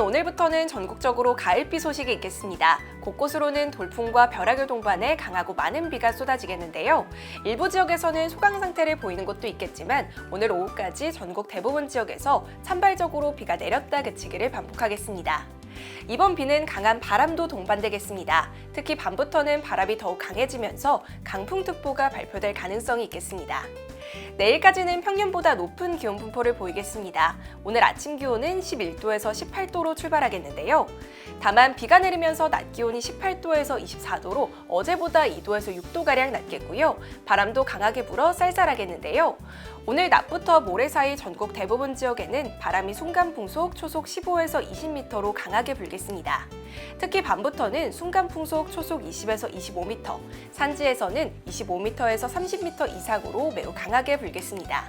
오늘부터는 전국적으로 가을비 소식이 있겠습니다. 곳곳으로는 돌풍과 벼락을 동반해 강하고 많은 비가 쏟아지겠는데요. 일부 지역에서는 소강 상태를 보이는 곳도 있겠지만 오늘 오후까지 전국 대부분 지역에서 산발적으로 비가 내렸다 그치기를 반복하겠습니다. 이번 비는 강한 바람도 동반되겠습니다. 특히 밤부터는 바람이 더욱 강해지면서 강풍특보가 발표될 가능성이 있겠습니다. 내일까지는 평년보다 높은 기온 분포를 보이겠습니다. 오늘 아침 기온은 11도에서 18도로 출발하겠는데요. 다만 비가 내리면서 낮 기온이 18도에서 24도로 어제보다 2도에서 6도가량 낮겠고요. 바람도 강하게 불어 쌀쌀하겠는데요. 오늘 낮부터 모레 사이 전국 대부분 지역에는 바람이 순간 풍속 초속 15에서 20m로 강하게 불겠습니다. 특히 밤부터는 순간 풍속 초속 20에서 25m, 산지에서는 25m에서 30m 이상으로 매우 강하게 불겠습니다.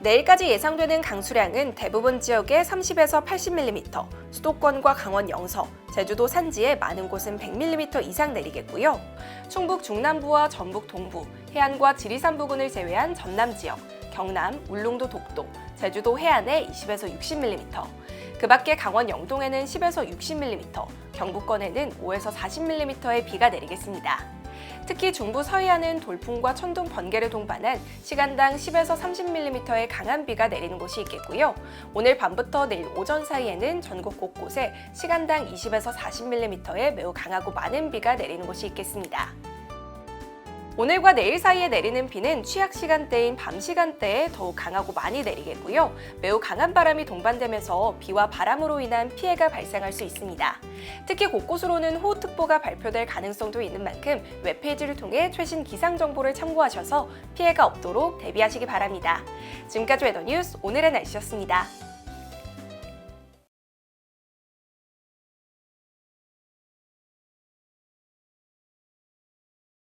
내일까지 예상되는 강수량은 대부분 지역에 30에서 80mm, 수도권과 강원 영서, 제주도 산지에 많은 곳은 100mm 이상 내리겠고요. 충북 중남부와 전북 동부, 해안과 지리산 부근을 제외한 전남 지역, 경남, 울릉도 독도, 제주도 해안에 20에서 60mm, 그 밖에 강원 영동에는 10에서 60mm, 경북권에는 5에서 40mm의 비가 내리겠습니다. 특히 중부 서해안은 돌풍과 천둥 번개를 동반한 시간당 10에서 30mm의 강한 비가 내리는 곳이 있겠고요. 오늘 밤부터 내일 오전 사이에는 전국 곳곳에 시간당 20에서 40mm의 매우 강하고 많은 비가 내리는 곳이 있겠습니다. 오늘과 내일 사이에 내리는 비는 취약 시간대인 밤 시간대에 더욱 강하고 많이 내리겠고요. 매우 강한 바람이 동반되면서 비와 바람으로 인한 피해가 발생할 수 있습니다. 특히 곳곳으로는 호우특보가 발표될 가능성도 있는 만큼 웹페이지를 통해 최신 기상 정보를 참고하셔서 피해가 없도록 대비하시기 바랍니다. 지금까지 웨더뉴스 오늘의 날씨였습니다.